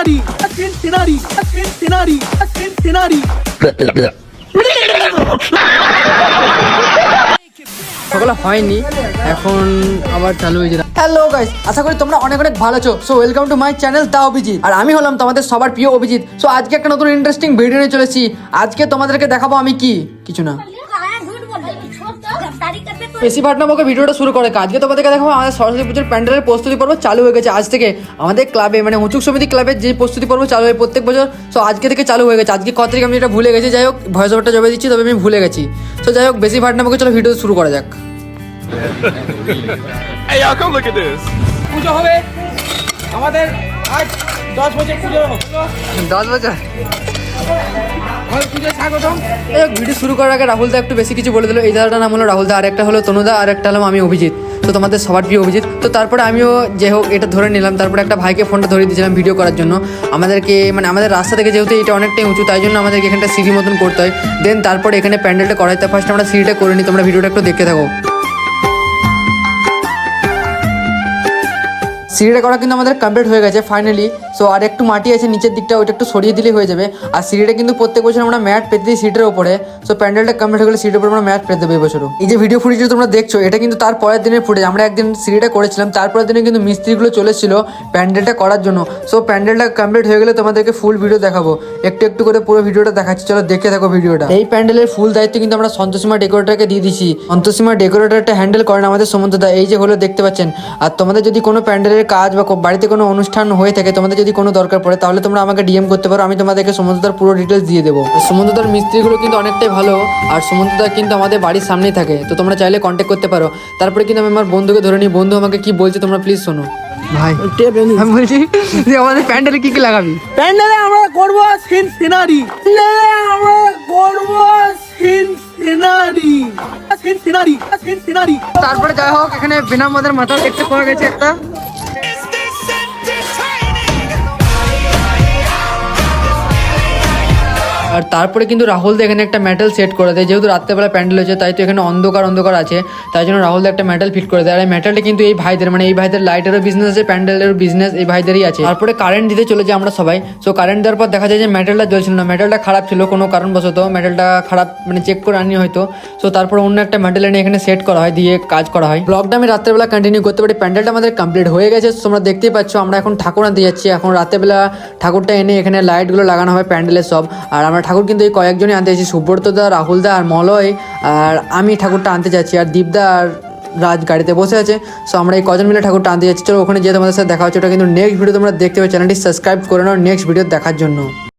তেনারি আছেন তেনারি আছেন তেনারি আছেন তেনারি সকালে হয়নি এখন আবার চালু হয়ে হয়েছে হ্যালো গাইস আশা করি তোমরা অনেক অনেক ভালো আছো। So welcome to my channel দা অভিজিৎ আর আমি হলাম তোমাদের সবার প্রিয় অভিজিৎ। সো আজকে একটা নতুন ইন্টারেস্টিং ভিডিও নিয়ে চলেছি। আজকে তোমাদেরকে দেখাবো আমি কি। কিছু না। বেশি এসি ভাটনামকে ভিডিওটা শুরু করে। আজকে তোমাদেরকে দেখো আমাদের সরস্বতী পুজোর প্যান্ডেলের প্রস্তুতি পর্ব চালু হয়ে গেছে আজ থেকে। আমাদের ক্লাবে মানে উঁচুক সমিতি ক্লাবের যে প্রস্তুতি পর্ব চালু হয় প্রত্যেক বছর সো আজকে থেকে চালু হয়ে গেছে। আজকে কত আমি এটা ভুলে গেছি যাই হোক ভয়েস ওভারটা জবে দিচ্ছি তবে আমি ভুলে গেছি। তো যাই হোক বেশি ভাটনামকে চলো ভিডিও শুরু করা যাক। আমাদের আজ দশ বছর পুজো। দশ বছর। ভিডিও শুরু করার আগে রাহুল দা একটু বেশি কিছু বলে দিল। এই দাদাটার নাম হলো রাহুল দা আর একটা হলো তনুদা আর একটা হলাম আমি অভিজিৎ। তো তোমাদের সবার প্রিয় অভিজিৎ। তো তারপরে আমিও যে হোক এটা ধরে নিলাম। তারপরে একটা ভাইকে ফোনটা ধরে দিয়েছিলাম ভিডিও করার জন্য। আমাদেরকে মানে আমাদের রাস্তা থেকে যেহেতু এটা অনেকটাই উঁচু, তাই জন্য আমাদেরকে এখানটা সিঁড়ি মতন করতে হয়। দেন তারপরে এখানে প্যান্ডেলটা করাইতে ফার্স্ট আমরা সিঁড়িটা করে নিই। তোমরা ভিডিওটা একটু দেখতে থাকো। সিঁড়িটা করা কিন্তু আমাদের কমপ্লিট হয়ে গেছে ফাইনালি সো আর একটু মাটি আছে, নিচের দিকটা ওইটা একটু সরিয়ে দিলেই হয়ে যাবে। আর সিঁড়িটা কিন্তু প্রত্যেক বছর আমরা ম্যাট পেতে দিই সিটের উপরে সো প্যান্ডেলটা কমপ্লিট হয়ে গেলে সিটের উপরে আমরা ম্যাট পেতে দেবো এই বছরও। এই যে ভিডিও ফুটেজ তোমরা দেখছ, এটা কিন্তু তার পরের দিনের ফুটেজ আমরা একদিন সিঁড়িটা করেছিলাম, তারপরের দিনে কিন্তু মিস্ত্রিগুলো চলেছিল প্যান্ডেলটা করার জন্য। সো প্যান্ডেলটা কমপ্লিট হয়ে গেলে তোমাদেরকে ফুল ভিডিও দেখাবো। একটু একটু করে পুরো ভিডিওটা দেখাচ্ছি, চলো দেখে থাকো ভিডিওটা। এই প্যান্ডেলের ফুল দায়িত্ব কিন্তু আমরা সন্তোষীমা ডেকোরেটরকে দিয়ে দিছি। সন্তোষীমা ডেকোরেটরটা হ্যান্ডেল করেন আমাদের সমন্তদা, এই যে হলো দেখতে পাচ্ছেন। আর তোমাদের যদি কোনো প্যান্ডেলের কাজ বা বাড়িতে কোনো অনুষ্ঠান হয়ে থাকে, তোমাদের যদি কোনো দরকার পড়ে তাহলে তোমরা আমাকে ডিএম করতে পারো। আমি তোমাদেরকে সমন্তদার পুরো ডিটেলস দিয়ে দেবো। সমুদ্রদার মিস্ত্রিগুলো কিন্তু অনেকটাই ভালো আর সমন্তদা কিন্তু আমাদের বাড়ির সামনেই থাকে। তো তোমরা চাইলে কন্ট্যাক্ট করতে পারো। তারপরে কিন্তু আমি আমার বন্ধুকে ধরে নিই। বন্ধু আমাকে কি বলছে তোমরা প্লিজ শোনো। ভাই আমি বলছি যে আমাদের প্যান্ডেলে কি কি লাগাবি? প্যান্ডেলে আমরা করব সিনসিনারি প্যান্ডেলে আমরা করব সিনসিনারি সিনসিনারি সিনসিনারি তারপরে যাই হোক এখানে বিনা মদের মাথা দেখতে পাওয়া গেছে একটা। আর তারপরে কিন্তু রাহুল দা এখানে একটা মেটাল সেট করে দেয়। যেহেতু রাত্রেবেলা প্যান্ডেল হচ্ছে তাই তো এখানে অন্ধকার অন্ধকার আছে। তাই জন্য রাহুল দা একটা মেটাল ফিট করে দেয়। আর এই মেটালটা কিন্তু এই ভাইদের মানে এই ভাইদের লাইটেরও বিজনেস আছে প্যান্ডেলেরও বিজনেস এই ভাইদেরই আছে। তারপরে কারেন্ট দিতে চলেছে আমরা সবাই। সো কারেন্ট দেওয়ার পর দেখা যায় যে মেটালটা জ্বলছিল না। মেটালটা খারাপ ছিল, কোনো কারণবশত। মেটালটা খারাপ মানে চেক করে আনি হয়তো। সো তারপর অন্য একটা মেটাল এনে এখানে সেট করা হয়, দিয়ে কাজ করা হয়। ব্লগটা আমি রাত্রেবেলা কন্টিনিউ করতে পারি। প্যান্ডেলটা আমাদের কমপ্লিট হয়ে গেছে। তোমরা দেখতেই পাচ্ছ, আমরা এখন ঠাকুর আনতে যাচ্ছি। এখন রাত্রেবেলা ঠাকুরটা এনে এখানে লাইটগুলো লাগানো হয় প্যান্ডেলের সব। আর আমরা ঠাকুর কিন্তু এই কয়েকজনই আনতে চাইছি সুব্রত দা, রাহুল দা আর মলয়। আর আমি ঠাকুরটা আনতে যাচ্ছি। আর দীপদা আর রাজ গাড়িতে বসে আছে। সো আমরা এই কজন মিলে ঠাকুরটা আনতে যাচ্ছি। চলো, ওখানে যেয়ে তোমাদের সাথে দেখা হচ্ছে। ওটা কিন্তু নেক্সট ভিডিও তোমরা দেখতে পাবে চ্যানেলটি সাবস্ক্রাইব করে নাও নেক্সট ভিডিও দেখার জন্য।